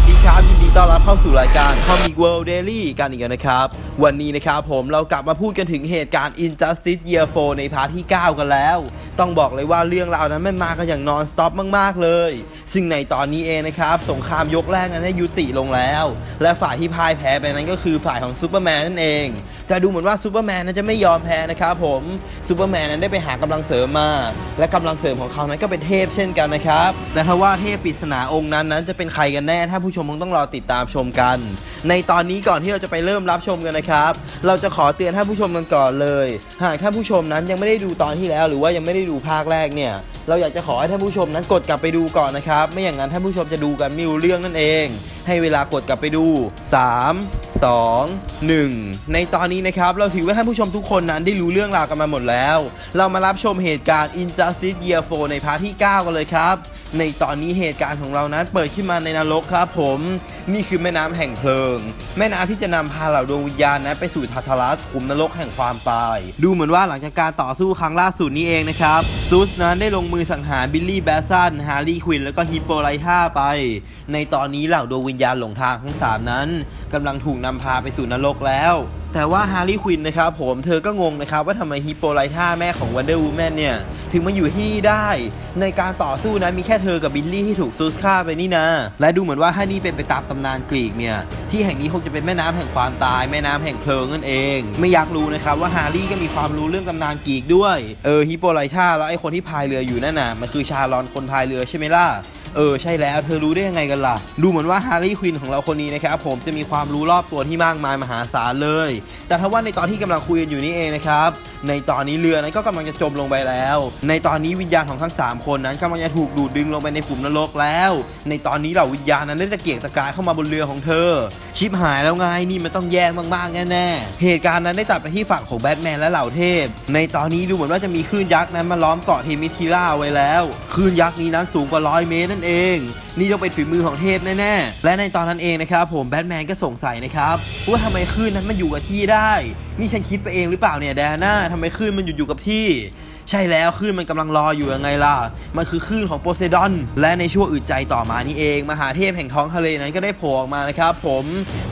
สดีครับ ยินดีต้อนรับเข้าสู่รายการ Comic World Daily กันอีกแล้วนะครับ วันนี้นะครับผมเรากลับมาพูดกันถึงเหตุการณ์ Injustice Year 4 ในพาร์ทที่ 9 กันแล้ว ต้องบอกเลยว่าเรื่องราวนั้นมันมากันอย่างนอนสต็อปมาก ๆ เลย ซึ่งในตอนนี้เองนะครับ สงครามยกแรกนั้นได้ยุติลงแล้ว และฝ่ายที่พ่ายแพ้ไปนั้นก็คือฝ่ายของซูเปอร์แมนนั่นเอง แต่ดูเหมือนว่าซูเปอร์แมนนั้นจะไม่ยอมแพ้นะครับผมซูเปอร์แมนนั้นได้ไปหากำลังเสริมมา และกำลังเสริมของเขานั้นก็เป็นเทพเช่นกันนะครับแต่ถ้าว่าเทพปริศนาองค์นั้นนั้นจะเป็นใครกันแน่ถ้าผูู้้ชมคงต้องรอติดตามชมกัน ในตอนนี้ก่อนที่เราจะไปเริ่มรับชมกันนะครับ เราจะขอเตือนท่านผู้ชมกันก่อนเลย หากท่านผู้ชมนั้นยังไม่ได้ดูตอนที่แล้ว หรือว่ายังไม่ได้ดูภาคแรกเนี่ยเราอยากจะขอให้ท่านผู้ชมนั้นกดกลับไปดูก่อนนะครับ ไม่อย่างนั้นท่านผู้ชมจะดูกันไม่รู้เรื่องนั่นเอง ให้เวลากดกลับไปดู 3 2 1 ในตอนนี้นะครับ เราถือว่าท่านผู้ชมทุกคนนั้นได้รู้เรื่องราวกันมาหมดแล้ว เรามารับชมเหตุการณ์ Injustice Year 4ในพาร์ทที่ 9 กันเลยครับ ในตอนนี้เหตุการณ์ของเรานั้นเปิดขึ้นมาในนรกครับผมนี่คือแม่น้ำแห่งเพลิง แม่น้ำที่จะนำพาเหล่าดวงวิญญาณนั้นไปสู่ทาทารัสขุมนรกแห่งความตาย ดูเหมือนว่าหลังจากการต่อสู้ครั้งล่าสุดนี้เองนะครับซูสนั้นได้ลงมือสังหารบิลลี่แบสซันฮาร์ลีควินแล้วก็ฮิปโปไลท่าไป ในตอนนี้เหล่าดวงวิญญาณหลงทางทั้งสามนั้นกำลังถูกนำพาไปสู่นรกแล้ว แต่ว่าฮาร์ลีควินนะครับผมเธอก็งงนะครับว่าทำไมฮิปโปไลท่าแม่ของวันเดอร์วูแมนเนี่ย ถึงมาอยู่ที่นี่ได้ ในการต่อสู้นะมีแค่เธอกับบิลลี่ที่ถูกซูสฆ่าไปนี่นะ และดูเหมือนว่าถ้านี่เป็นไปตามตำนานกรีกเนี่ย ที่แห่งนี้คงจะเป็นแม่น้ำแห่งความตายแม่น้ำแห่งเพลิงนั่นเอง ไม่อยากรู้นะครับว่าฮาร์รี่ก็มีความรู้เรื่องตำนานกรีกด้วยเออฮิปโปไลท่าแล้วไอ้คนที่พายเรืออยู่นั่นน่ะมันคือชาลอนคนพายเรือใช่ไหมล่ะ เออใช่แล้วเธอรู้ได้ยังไงกันล่ะ ดูเหมือนว่าฮาร์รี่ควินของเราคนนี้นะครับผมจะมีความรู้รอบตัวที่มากมายมหาศาลเลย แต่ถ้าว่าในตอนที่กำลังคุยกันอยู่นี่เองนะครับในตอนนี้เรือนั้นก็กำลังจะจมลงไปแล้ว ในตอนนี้วิญญาณของทั้ง 3 คนนั้นกำลังจะถูกดูดดึงลงไปในขุมนรกแล้ว ในตอนนี้เหล่าวิญญาณนั้นได้ตะเกียกตะกายเข้ามาบนเรือของเธอ ชิปหายแล้วไงนี่มันต้องแย่มากๆแน่ๆเหตุการณ์นั้นได้ตัดไปที่ฝั่งของแบทแมนและเหล่าเทพ ในตอนนี้ดูเหมือนว่าจะมีคลื่นยักษ์นั้นมาล้อมเกาะเทมิสคิล่าไว้แล้วคลื่นยักษ์นี้นั้นสูงกว่าร้อยเมตรนั่นเอง นี่ต้องเป็นฝีมือของเทพแน่ๆ และในตอนนั้นเองนะครับผมแบทแมนก็สงสัยนะครับว่าทำไมคลื่นนั้นมันอยู่กับที่ได้ นี่ฉันคิดไปเองหรือเปล่าเนี่ยแดน่าทำไมคลื่นมันอยู่อยู่กับที่ใช่แล้วคลื่นมันกำลังรออยู่ยังไงล่ะ มันคือคลื่นของโพไซดอน และในช่วงอึดใจต่อมานี่เอง มหาเทพแห่งท้องทะเลนั้นก็ได้โผล่ออกมานะครับผม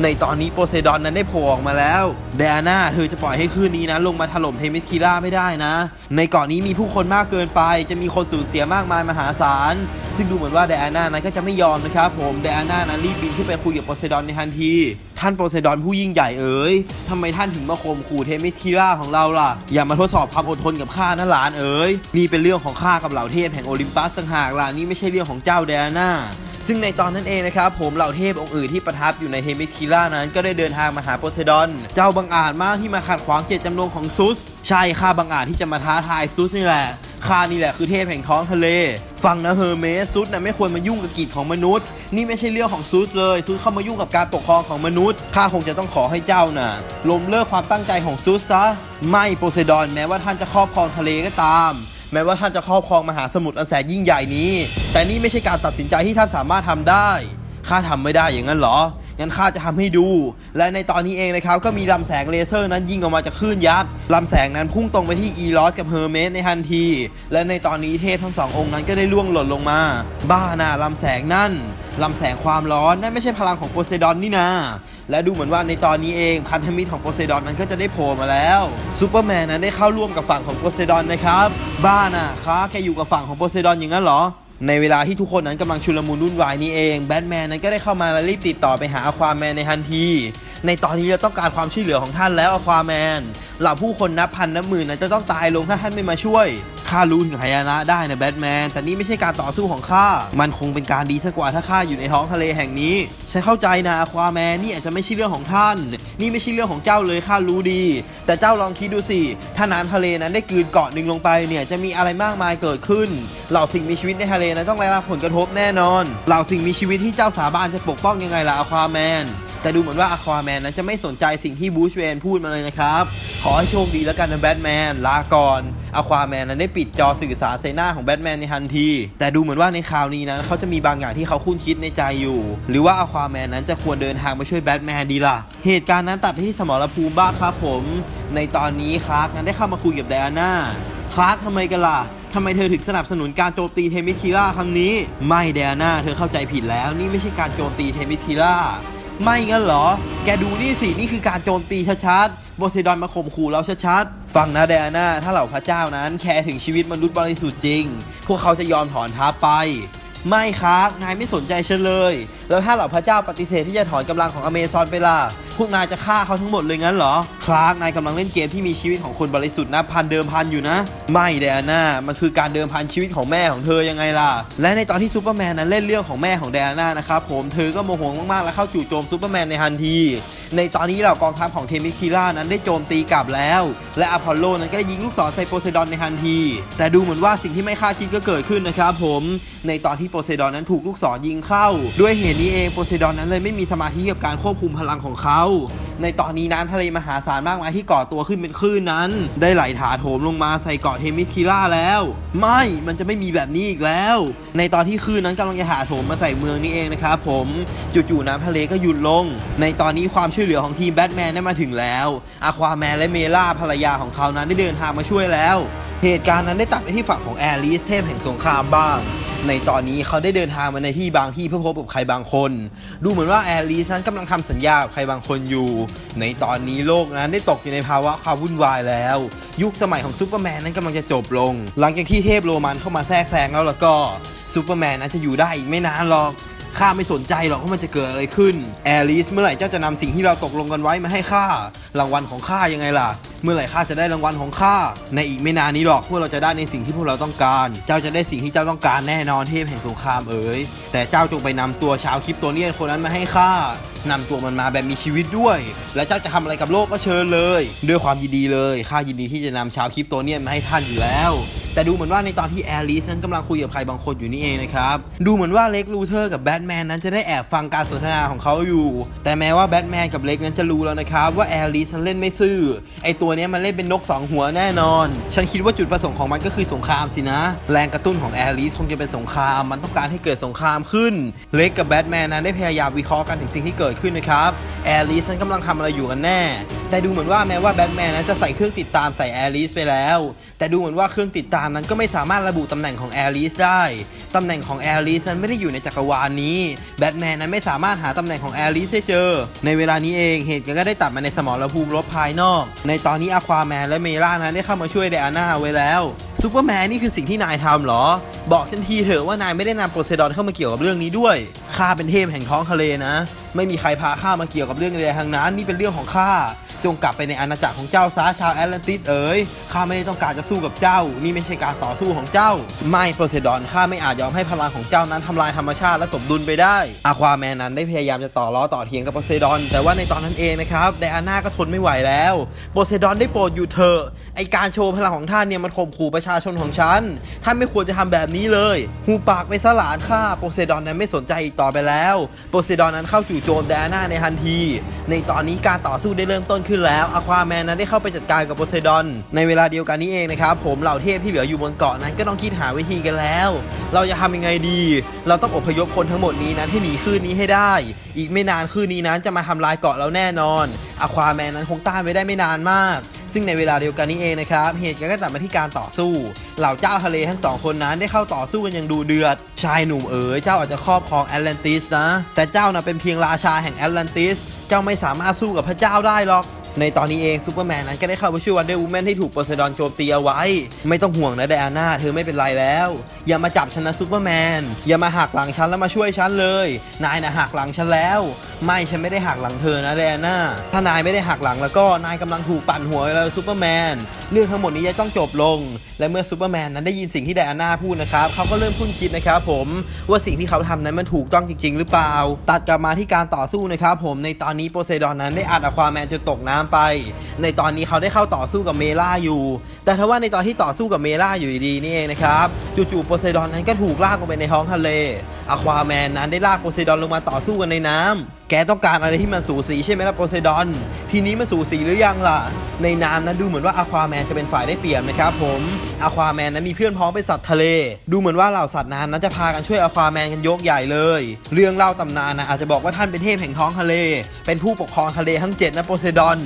ในตอนนี้โพไซดอนนั้นได้โผล่ออกมาแล้วเดอาน่าเธอจะปล่อยให้คลื่นนี้นะลงมาถล่มเทมิสคิล่าไม่ได้นะ ในเกาะนี้มีผู้คนมากเกินไป จะมีคนสูญเสียมากมายมหาศาล ซึ่งดูเหมือนว่าเดอาน่านั้นก็จะไม่ยอมนะครับผมเดอาน่านั้นรีบบินขึ้นไปคุยกับโพไซดอนในทันที ท่านโพไซดอนผู้ยิ่งใหญ่เอ๋ยทำไมท่านถึงมาข่มขู่เทมิสคิล่าของเราล่ะ อย่ามาทดสอบความอดทนกับข้านะหลานเอ๋ยนี่เป็นเรื่องของข้ากับเหล่าเทพแห่งโอลิมปัสต่างหากล่ะนี่ไม่ใช่เรื่องของเจ้าแดน่าซึ่งในตอนนั้นเองนะครับผมเหล่าเทพองค์อื่นที่ประทับอยู่ในเทมิสคิล่านั้นก็ได้เดินทางมาหาโพไซดอน เจ้าบังอาจมากที่มาขัดขวางเจตจำนงของซุส ใช่ข้าบังอาจที่จะมาท้าทายซุสนี่แหละ ข้านี่แหละคือเทพแห่งท้องทะเล ฟังนะเฮอร์เมสซุสนะไม่ควรมายุ่งกับกิจของมนุษย์ นี่ไม่ใช่เรื่องของซุสเลยซุสเข้ามายุ่งกับการปกครองของมนุษย์ข้าคงจะต้องขอให้เจ้าน่ะล้มเลิกความตั้งใจของซุสซะไม่โพไซดอนแม้ว่าท่านจะครอบครองทะเลก็ตามแม้ว่าท่านจะครอบครองมหาสมุทรอันแสนยิ่งใหญ่นี้ แต่นี่ไม่ใช่การตัดสินใจที่ท่านสามารถทำได้ ข้าทำไม่ได้อย่างนั้นเหรอ งั้นข้าจะทำให้ดู และในตอนนี้เองนะครับก็มีลำแสงเลเซอร์นั้นยิงออกมาจากคลื่นยักษ์ลำแสงนั้นพุ่งตรงไปที่อีลอสกับเฮอร์เมสในทันที และในตอนนี้เทพทั้งสององค์นั้นก็ได้ล่วงหล่นลงมา บ้าน่ะลำแสงนั่นลำแสงความร้อนนั่นไม่ใช่พลังของโพไซดอนนี่นาและดูเหมือนว่าในตอนนี้เองพันธมิตรของโพไซดอนนั้นก็จะได้โผล่มาแล้วซูเปอร์แมนนั้นได้เข้าร่วมกับฝั่งของโพไซดอนนะครับ บ้าน่ะค้าแกอยู่กับฝั่งของโพไซดอนอย่างนั้นเหรอ ในเวลาที่ทุกคนนั้นกำลังชุลมุนวุ่นวายนี้เองแบทแมนนั้นก็ได้เข้ามาและรีบติดต่อไปหาอควาแมนในทันที ในตอนนี้เราต้องการความช่วยเหลือของท่านแล้วอควาแมนเหล่าผู้คนนับพันนับหมื่นนั้นจะต้องตายลงถ้าท่านไม่มาช่วยข้ารู้ถึงหายนะได้นะแบทแมน แต่นี่ไม่ใช่การต่อสู้ของข้า มันคงเป็นการดีสักกว่าถ้าข้าอยู่ในท้องทะเลแห่งนี้ ฉันเข้าใจนะอควาแมนนี่อาจจะไม่ใช่เรื่องของท่าน นี่ไม่ใช่เรื่องของเจ้าเลยข้ารู้ดี แต่เจ้าลองคิดดูสิ ถ้าน้ำทะเลนั้นได้กืนเกาะหนึ่งลงไปเนี่ยจะมีอะไรมากมายเกิดขึ้น เหล่าสิ่งมีชีวิตในทะเลนั้นต้องได้รับผลกระทบแน่นอน เหล่าสิ่งมีชีวิตที่เจ้าสาบานจะปกป้องยังไงล่ะอควาแมน แต่ดูเหมือนว่าอควาแมนนั้นจะไม่สนใจสิ่งที่บูชเวนพูดมาเลยนะครับ ขอให้โชคดีแล้วกันนะแบทแมนลาก่อนอควาแมนนั้นได้ปิดจอสื่อสารเซน่าของแบทแมนในทันที แต่ดูเหมือนว่าในคราวนี้นั้นเขาจะมีบางอย่างที่เขาคุ้นคิดในใจอยู่ หรือว่าอควาแมนนั้นจะควรเดินทางมาช่วยแบทแมนดีล่ะ เหตุการณ์นั้นตัดไปที่สมรภูมิบ้างครับผม ในตอนนี้คลาร์กนั้นได้เข้ามาคุยกับไดอาน่าคลาร์กทำไมกันล่ะทำไมเธอถึงสนับสนุนการโจมตีเทมิสคิล่าครั้งนี้ ไม่เดอาน่าเธอเข้าใจผิดแล้ว นี่ไม่ใช่การโจมตีเทมิสคิล่า ไม่งั้นเหรอ แกดูนี่สิ นี่คือการโจมตีชัดๆโบเซดอนมาข่มขู่เราชัดๆฟังนะแดอาน่า ถ้าเหล่าพระเจ้านั้นแคร์ถึงชีวิตมนุษย์บริสุทธิ์จริง พวกเขาจะยอมถอนทัพไป ไม่ครับนายไม่สนใจฉันเลย แล้วถ้าเหล่าพระเจ้าปฏิเสธที่จะถอนกำลังของอเมซอนไปล่ะ พวกนายจะฆ่าเขาทั้งหมดเลยงั้นเหรอ คลาร์กนายกำลังเล่นเกมที่มีชีวิตของคนบริสุทธิ์นะพันเดิมพันอยู่นะ ไม่เดอาน่ามันคือการเดิมพันชีวิตของแม่ของเธอยังไงล่ะ และในตอนที่ซูเปอร์แมนนั้นเล่นเรื่องของแม่ของเดอาน่านะครับผมเธอก็โมโหมากๆและเข้าจู่โจมซูเปอร์แมนในทันที ในตอนนี้เหล่ากองทัพของเทมิคิล่านั้นได้โจมตีกลับแล้ว และอพอลโลนั้นก็ได้ยิงลูกศรใส่โพไซดอนในทันที แต่ดูเหมือนว่าสิ่งที่ไม่คาดคิดก็เกิดขึ้นนะครับผมในตอนที่โพไซดอนนั้นถูกลูกศรยิงเข้า ด้วยเหตุนี้เองโพไซดอนนั้นเลยไม่มีสมาธิกับการควบคุมพลังของเขา ในตอนนี้น้ำทะเลมหาศาลมากมายที่ก่อตัวขึ้นเป็นคลื่นนั้น ได้ไหลถาโถมลงมาใส่เกาะเทมิสคิล่าแล้ว ไม่มันจะไม่มีแบบนี้อีกแล้ว ในตอนที่คลื่นนั้นกำลังจะถาโถมมาใส่เมืองนี้เองนะครับผมจู่ๆน้ำทะเลก็หยุดลง ในตอนนี้ความช่วยเหลือของทีมแบทแมนได้มาถึงแล้วอะควาแมนและเมล่าภรรยาของเขานั้นได้เดินทางมาช่วยแล้ว เหตุการณ์นั้นได้ตัดไปที่ฝั่งของแอริสเทพแห่งสงครามบ้างในตอนนี้เขาได้เดินทางมาในที่บางที่เพื่อพบกับใครบางคน ดูเหมือนว่าแอริสนั้นกำลังทำสัญญากับใครบางคนอยู่ในตอนนี้โลกนั้นได้ตกอยู่ในภาวะความวุ่นวายแล้ว ยุคสมัยของซูเปอร์แมนนั้นกำลังจะจบลง หลังจากที่เทพโรมันเข้ามาแทรกแซงแล้วแล้วก็ซูเปอร์แมนนั้นจะอยู่ได้อีกไม่นานหรอก ข้าไม่สนใจหรอกว่ามันจะเกิดอะไรขึ้นแอลิสเมื่อไหร่เจ้าจะนำสิ่งที่เราตกลงกันไว้มาให้ข้ารางวัลของข้ายังไงล่ะ เมื่อไหร่ข้าจะได้รางวัลของข้าในอีกไม่นานนี้หรอกพวกเราจะได้ในสิ่งที่พวกเราต้องการ เจ้าจะได้สิ่งที่เจ้าต้องการแน่นอนเทพแห่งสงครามเอ๋ยแต่เจ้าจงไปนำตัวชาวคริปโตเนียนคนนั้นมาให้ข้านำตัวมันมาแบบมีชีวิตด้วย และเจ้าจะทำอะไรกับโลกก็เชิญเลย ด้วยความยินดีเลยข้ายินดีที่จะนำชาวคริปโตเนียนมาให้ท่านอยู่แล้ว แต่ดูเหมือนว่าในตอนที่แอลิสนั้นกำลังคุยกับใครบางคนอยู่นี่เองนะครับ ดูเหมือนว่าเล็กลูเทอร์กับแบทแมนนั้นจะได้แอบฟังการสนทนาของเขาอยู่ แต่แม้ว่าแบทแมนกับเล็กนั้นจะรู้แล้วนะครับว่าแอลิสันเล่นไม่ซื่อ ไอตัวนี้มันเล่นเป็นนกสองหัวแน่นอน ฉันคิดว่าจุดประสงค์ของมันก็คือสงครามสินะ แรงกระตุ้นของแอลิสคงจะเป็นสงคราม มันต้องการให้เกิดสงครามขึ้น เล็กกับแบทแมนนั้นได้พยายามวิเคราะห์กันถึงสิ่งที่เกิดขึ้นนะครับแอลิสนั้นกำลังทำอะไรอยู่กันแน่ แต่ดูเหมือนว่าแม้ว่าแบทแมนนั้นจะใส่เครื่องติดตามใส่แอลิสไปแล้วแต่ดูเหมือนว่าเครื่องติดตามนั้นก็ไม่สามารถระบุตำแหน่งของแอลิสได้ ตำแหน่งของแอลิสนั้นไม่ได้อยู่ในจักรวาลนี้ แบทแมนนั้นไม่สามารถหาตำแหน่งของแอลิสได้เจอ ในเวลานี้เองเหตุการณ์ก็ได้ตัดมาในสมรภูมิรบภายนอก ในตอนนี้อควาแมนและเมล่านั้นได้เข้ามาช่วยไดอาน่าไว้แล้วซูเปอร์แมนนี่คือสิ่งที่นายทำเหรอ บอกฉันทีเถอะว่านายไม่ได้นำโปเซดอนเข้ามาเกี่ยวกับเรื่องนี้ด้วยข้าเป็นเทพแห่งท้องทะเลนะ ไม่มีใครพาข้ามาเกี่ยวกับเรื่องใดๆทั้งนั้น นี่เป็นเรื่องของข้า จงกลับไปในอาณาจักรของเจ้าซาชาวแอตแลนติสเอ๋ยข้าไม่ได้ต้องการจะสู้กับเจ้า นี่ไม่ใช่การต่อสู้ของเจ้า ไม่โพไซดอนข้าไม่อาจยอมให้พลังของเจ้านั้นทำลายธรรมชาติและสมดุลไปได้อาควาแมนนั้นได้พยายามจะต่อล้อต่อเถียงกับโพไซดอน แต่ว่าในตอนนั้นเองนะครับไดอาน่าก็ทนไม่ไหวแล้วโพไซดอนได้โปรดอยู่เถอะไอการโชว์พลังของท่านเนี่ยมันข่มขู่ประชาชนของฉันท่านไม่ควรจะทำแบบนี้เลยหูปากไปสลานข้าโพไซดอนนั้นไม่สนใจอีกต่อไปแล้วโพไซดอนนั้นเข้าจู่โจมไดอาน่าในทันที ในตอนนี้การต่อสู้ได้เริ่มต้นขึ้นแล้วอควาแมนนั้นได้เข้าไปจัดการกับโพไซดอน ในเวลาเดียวกันนี้เองนะครับ ผมเหล่าเทพที่เหลืออยู่บนเกาะนั้นก็ต้องคิดหาวิธีกันแล้ว เราจะทำยังไงดี เราต้องอพยพคนทั้งหมดนี้นั้นให้หนีคลื่นนี้ให้ได้ อีกไม่นานคลื่นนี้นั้นจะมาทำลายเกาะเราแน่นอนอควาแมนนั้นคงต้านไว้ได้ไม่นานมากซึ่งในเวลาเดียวกันนี้เองนะครับ เหตุการณ์ก็ตัดมาที่การต่อสู้ เหล่าเจ้าทะเลทั้งสองคนนั้นได้เข้าต่อสู้กันอย่างดูเดือด ชายหนุ่มเอ๋ยเจ้าอาจจะครอบครองแอตแลนติสนะ แต่เจ้าน่ะเป็นเพียงราชาแห่งแอตแลนติส เจ้าไม่สามารถสู้กับพระเจ้าได้หรอก ในตอนนี้เองซูเปอร์แมนนั้นก็ได้เข้าไปช่วยวันเดอร์วูแมนที่ถูกโพไซดอนโจมตีเอาไว้ ไม่ต้องห่วงนะไดอาน่าเธอไม่เป็นไรแล้ว อย่ามาจับฉันนะซูเปอร์แมนอย่ามาหักหลังฉันแล้วมาช่วยฉันเลย นายนะหักหลังฉันแล้ว ไม่ฉันไม่ได้หักหลังเธอนะไดอาน่าถ้านายไม่ได้หักหลังแล้วก็นายกำลังถูกปั่นหัวแล้วซูเปอร์แมนเรื่องทั้งหมดนี้จะต้องจบลง และเมื่อซูเปอร์แมนนั้นได้ยินสิ่งที่ไดอาน่าพูดนะครับเขาก็เริ่มคุ้นคิดนะครับผมว่าสิ่งที่เขาทำนั้นมันถูกต้องจริง ๆ หรือเปล่า ตัดกลับมาที่การต่อสู้นะครับผมในตอนนี้โพไซดอนนั้นได้อัดอควาแมนจนตกน้ำไป ในตอนนี้เขาได้เข้าต่อสู้กับเมล่าอยู่ แต่ทว่าในตอนที่ต่อสู้กับเมล่าอยู่ดีนี่เองนะครับจู่ๆโพไซดอนนั้นก็ถูกลากลงไปในท้องทะเลอควาแมนนั้นได้ลากโพไซดอนลงมาต่อสู้กันในน้ำแกต้องการอะไรที่มันสูสีใช่ไหมล่ะโพไซดอน ทีนี้มันสูสีหรือยังล่ะ ในน้ำนั้นดูเหมือนว่าอควาแมนจะเป็นฝ่ายได้เปรียบนะครับผมอควาแมนนั้นมีเพื่อนพ้องเป็นสัตว์ทะเล ดูเหมือนว่าเหล่าสัตว์น้ำนั้นจะพากันช่วยอควาแมนกันยกใหญ่เลย เรื่องเล่าตำนานนะอาจจะบอกว่าท่านเป็นเทพแห่งท้องทะเล เป็นผู้ปกครองทะเลทั้งเจ็ดนะโพไซดอน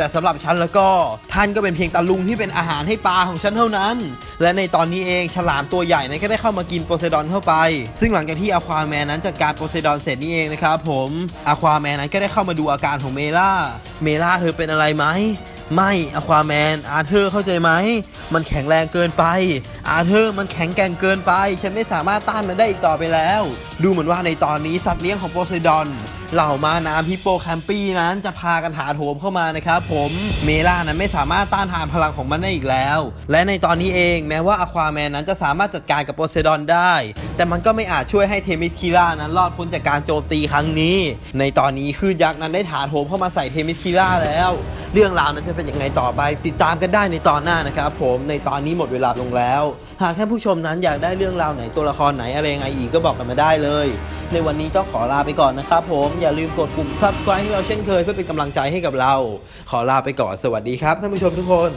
แต่สำหรับฉันแล้วก็ท่านก็เป็นเพียงตาลุงที่เป็นอาหารให้ปลาของฉันเท่านั้น และในตอนนี้เองฉลามตัวใหญ่นั้นก็ได้เข้ามากินโพไซดอนเข้าไป ซึ่งหลังจากที่อควาแมนนั้นจัดการโพไซดอนเสร็จนี่เองนะครับผมอควาแมนนั้นก็ได้เข้ามาดูอาการของเมล่าเมล่าเธอเป็นอะไรไหม ไม่อควาแมนอาเธอร์เข้าใจไหม มันแข็งแรงเกินไป อาเธอร์มันแข็งแกร่งเกินไป ฉันไม่สามารถต้านมันได้อีกต่อไปแล้ว ดูเหมือนว่าในตอนนี้สัตว์เลี้ยงของโพไซดอน เหล่ามาน้ำฮิปโปแคมปี้นั้นจะพากันหาโถมเข้ามานะครับผมเมล่านั้นไม่สามารถต้านทานพลังของมันได้อีกแล้ว และในตอนนี้เองแม้ว่าอควาแมนนั้นจะสามารถจัดการกับโพไซดอนได้ แต่มันก็ไม่อาจช่วยให้เทมิสคิล่านั้นรอดพ้นจากการโจมตีครั้งนี้ ในตอนนี้คลื่นยักษ์นั้นได้ถาโถมเข้ามาใส่เทมิสคิล่าแล้ว เรื่องราวนั้นจะเป็นยังไงต่อไป ติดตามกันได้ในตอนหน้านะครับผมในตอนนี้หมดเวลาลงแล้ว หากท่านผู้ชมนั้นอยากได้เรื่องราวไหนตัวละครไหนอะไรยังไงอีกก็บอกกันมาได้เลย ในวันนี้ต้องขอลาไปก่อนนะครับผมอย่าลืมกดปุ่ม subscribe ให้เราเช่นเคยเพื่อเป็นกำลังใจให้กับเรา ขอลาไปก่อนสวัสดีครับท่านผู้ชมทุกคน